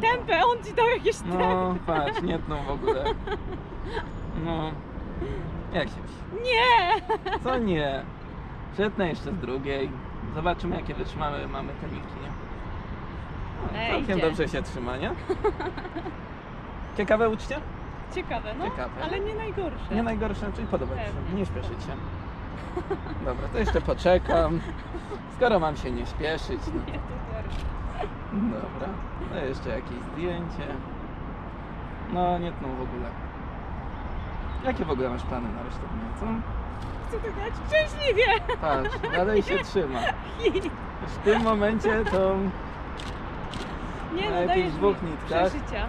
tempę, on ci dał jakieś tempę. No, patrz, nie tną w ogóle. No. Jak się? Nie! Co nie? Przetnę jeszcze z drugiej. Zobaczymy jakie wytrzymamy mamy te niki, nie? No, Ej, Całkiem idzie. dobrze się trzyma, nie? Ciekawe uczcie? Ciekawe, no, Ciekawe. ale nie najgorsze. Nie najgorsze, czyli podoba Ci się. Pewnie. Nie śpieszyć się. Dobra, to jeszcze poczekam. Skoro mam się nie śpieszyć, no. Nie, to gorsze. Dobra, to jeszcze jakieś zdjęcie. No, nie tną w ogóle. Jakie w ogóle masz plany na resztę dnia, co? Chcę to grać szczęśliwie. Patrz, dalej się trzyma. W tym momencie to Nie no, Najlepiej dajesz w dwóch mi nitkach. przeżycia.